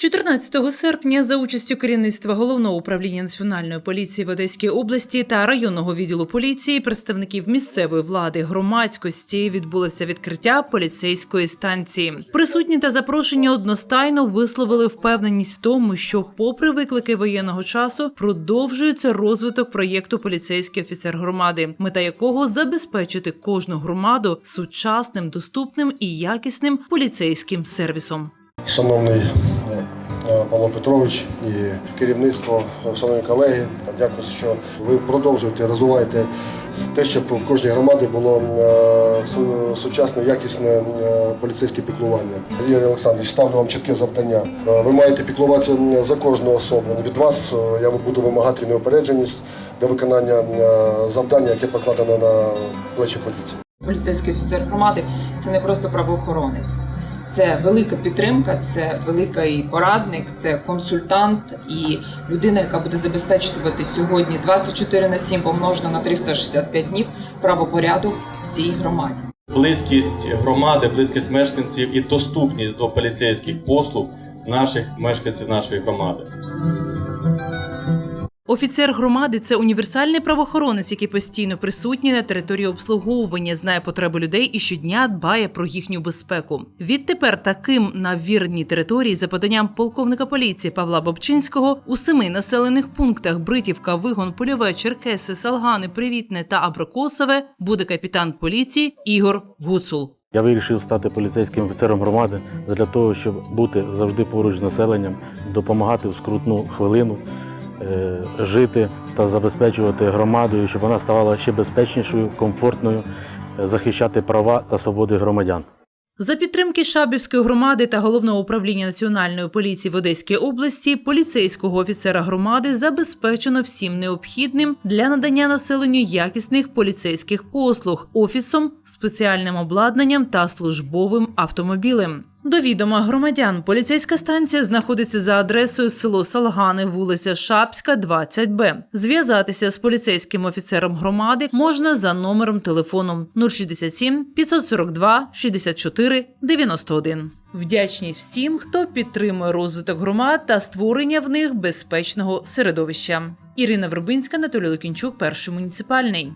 14 серпня за участю керівництва головного управління національної поліції в Одеській області та районного відділу поліції, представників місцевої влади громадськості відбулося відкриття поліцейської станції. Присутні та запрошені одностайно висловили впевненість в тому, що, попри виклики воєнного часу, продовжується розвиток проєкту поліцейський офіцер громади, мета якого забезпечити кожну громаду сучасним, доступним і якісним поліцейським сервісом. Шановний Павло Петрович і керівництво, е, шановні колеги, дякую, що ви продовжуєте розвиваєте те, щоб в кожній громаді було е, сучасне, якісне е, поліцейське піклування. Юрій Олександрович, ставлю вам чітке завдання. Е, Ви маєте піклуватися за кожну особу. Від вас е, я буду вимагати неупередженість для виконання е, завдання, яке покладено на плечі поліції. поліцейський офіцер громади це не просто правоохоронець. Це велика підтримка, це великий порадник, це консультант і людина, яка буде забезпечувати сьогодні 24 на 7 помножено на 365 днів правопорядок в цій громаді. близькість громади, близькість мешканців і доступність до поліцейських послуг наших мешканців нашої громади. Офіцер громади це універсальний правоохоронець, який постійно присутній на території обслуговування, знає потреби людей і щодня дбає про їхню безпеку. Відтепер таким на вірній території, за поданням полковника поліції Павла Бобчинського, у семи населених пунктах Бритівка, Вигон, Польове, Черкеси, Салгани, Привітне та Абрикосове буде капітан поліції Ігор Гуцул. Я вирішив стати поліцейським офіцером громади для того, щоб бути завжди поруч з населенням, допомагати в скрутну хвилину, жити та забезпечувати громаду, і щоб вона ставала ще безпечнішою, комфортною, е, захищати права та свободи громадян. За підтримки Шабівської громади та головного управління національної поліції в Одеській області поліцейського офіцера громади забезпечено всім необхідним для надання населенню якісних поліцейських послуг офісом, спеціальним обладнанням та службовим автомобілем. До відома громадян поліцейська станція знаходиться за адресою село Салгани, вулиця Шапська, 20Б. Зв'язатися з поліцейським офіцером громади можна за номером телефону 067 542 64 91. Вдячність всім, хто підтримує розвиток громад та створення в них безпечного середовища. Ірина Вербинська, Анатолій Лукінчук, перший муніципальний.